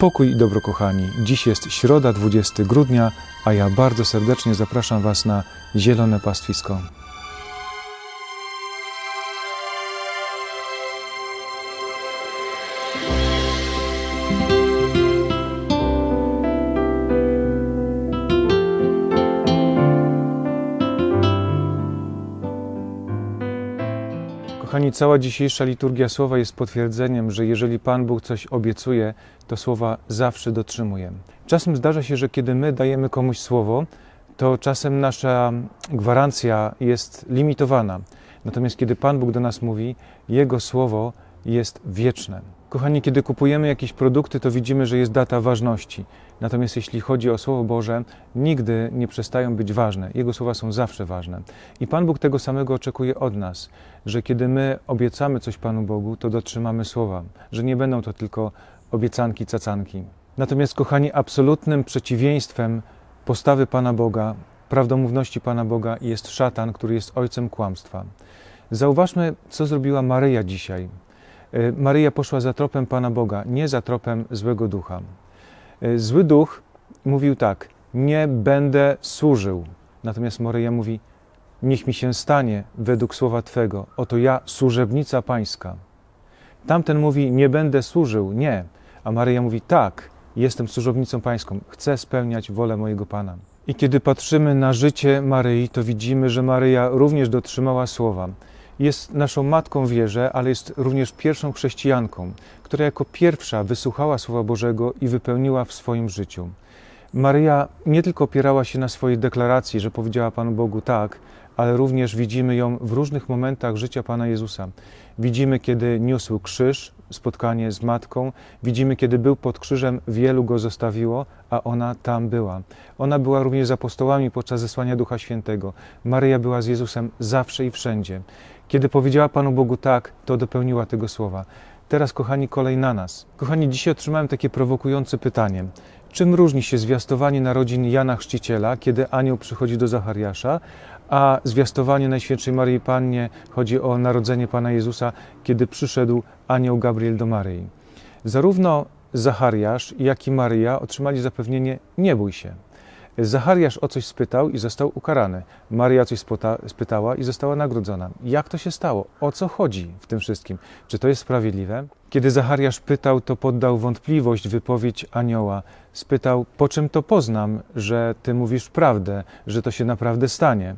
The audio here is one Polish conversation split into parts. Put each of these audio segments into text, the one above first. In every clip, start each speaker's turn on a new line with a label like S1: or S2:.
S1: Pokój i dobro, kochani. Dziś jest środa, 20 grudnia, a ja bardzo serdecznie zapraszam Was na Zielone Pastwisko. Kochani, cała dzisiejsza liturgia słowa jest potwierdzeniem, że jeżeli Pan Bóg coś obiecuje, to słowa zawsze dotrzymuje. Czasem zdarza się, że kiedy my dajemy komuś słowo, to czasem nasza gwarancja jest limitowana. Natomiast kiedy Pan Bóg do nas mówi, Jego słowo jest wieczne. Kochani, kiedy kupujemy jakieś produkty, to widzimy, że jest data ważności. Natomiast jeśli chodzi o Słowo Boże, nigdy nie przestają być ważne. Jego słowa są zawsze ważne. I Pan Bóg tego samego oczekuje od nas, że kiedy my obiecamy coś Panu Bogu, to dotrzymamy słowa, że nie będą to tylko obiecanki, cacanki. Natomiast, kochani, absolutnym przeciwieństwem postawy Pana Boga, prawdomówności Pana Boga jest szatan, który jest ojcem kłamstwa. Zauważmy, co zrobiła Maryja dzisiaj. Y, Maryja poszła za tropem Pana Boga, nie za tropem złego ducha. Y, Zły duch mówił tak: Nie będę służył. Natomiast Maryja mówi: Niech mi się stanie według słowa Twego. Oto ja, służebnica Pańska. Tamten mówi: Nie będę służył. Nie. A Maryja mówi: Tak, jestem służebnicą Pańską. Chcę spełniać wolę mojego Pana. I kiedy patrzymy na życie Maryi, to widzimy, że Maryja również dotrzymała słowa jest naszą matką wierze, ale jest również pierwszą chrześcijanką, która jako pierwsza wysłuchała Słowa Bożego i wypełniła w swoim życiu. Maryja nie tylko opierała się na swojej deklaracji, że powiedziała Panu Bogu tak, ale również widzimy ją w różnych momentach życia Pana Jezusa. Widzimy, kiedy niósł krzyż, spotkanie z matką, widzimy, kiedy był pod krzyżem, wielu go zostawiło, a ona tam była. Ona była również z apostołami podczas zesłania Ducha Świętego. Maryja była z Jezusem zawsze i wszędzie. Kiedy powiedziała Panu Bogu tak, to dopełniła tego słowa. Teraz, kochani, kolej na nas. Kochani, dzisiaj otrzymałem takie prowokujące pytanie. Czym różni się zwiastowanie narodzin Jana Chrzciciela, kiedy anioł przychodzi do Zachariasza, a zwiastowanie Najświętszej Maryi Pannie chodzi o narodzenie Pana Jezusa, kiedy przyszedł anioł Gabriel do Maryi. Zarówno Zachariasz, jak i Maryja otrzymali zapewnienie nie bój się. Zachariasz o coś spytał i został ukarany. Maria coś spytała i została nagrodzona. Jak to się stało? O co chodzi w tym wszystkim? Czy to jest sprawiedliwe? Kiedy Zachariasz pytał, to poddał wątpliwość wypowiedź anioła. Spytał, po czym to poznam, że ty mówisz prawdę, że to się naprawdę stanie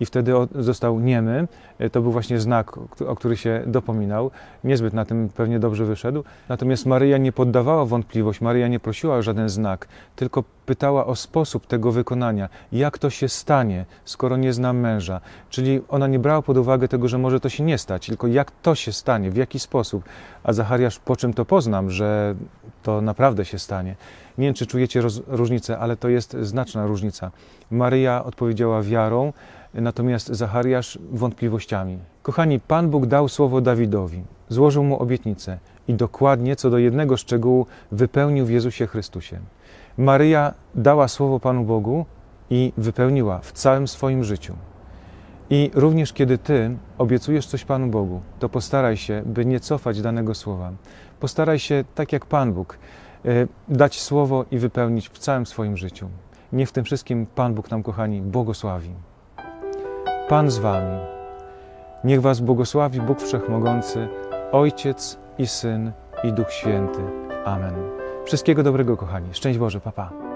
S1: i wtedy został niemy. E, To był właśnie znak, o który się dopominał. Niezbyt na tym pewnie dobrze wyszedł. Natomiast Maryja nie poddawała wątpliwość, Maryja nie prosiła o żaden znak, tylko pytała o sposób tego wykonania. Jak to się stanie, skoro nie znam męża? Czyli ona nie brała pod uwagę tego, że może to się nie stać, tylko jak to się stanie, w jaki sposób. A Zachariasz, po czym to poznam, że to naprawdę się stanie. Nie wiem, czy czujecie roz- różnicę, ale to jest znaczna różnica. Maryja odpowiedziała wiarą, natomiast Zachariasz wątpliwościami. Kochani, Pan Bóg dał słowo Dawidowi, złożył mu obietnicę i dokładnie co do jednego szczegółu wypełnił w Jezusie Chrystusie. Maryja dała słowo Panu Bogu i wypełniła w całym swoim życiu. I również kiedy Ty obiecujesz coś Panu Bogu, to postaraj się, by nie cofać danego słowa. Postaraj się, tak jak Pan Bóg, e, dać słowo i wypełnić w całym swoim życiu. Niech w tym wszystkim Pan Bóg nam, kochani, błogosławi. Pan z Wami. Niech Was błogosławi Bóg Wszechmogący, Ojciec i Syn i Duch Święty. Amen. Wszystkiego dobrego, kochani. Szczęść Boże, papa. Pa.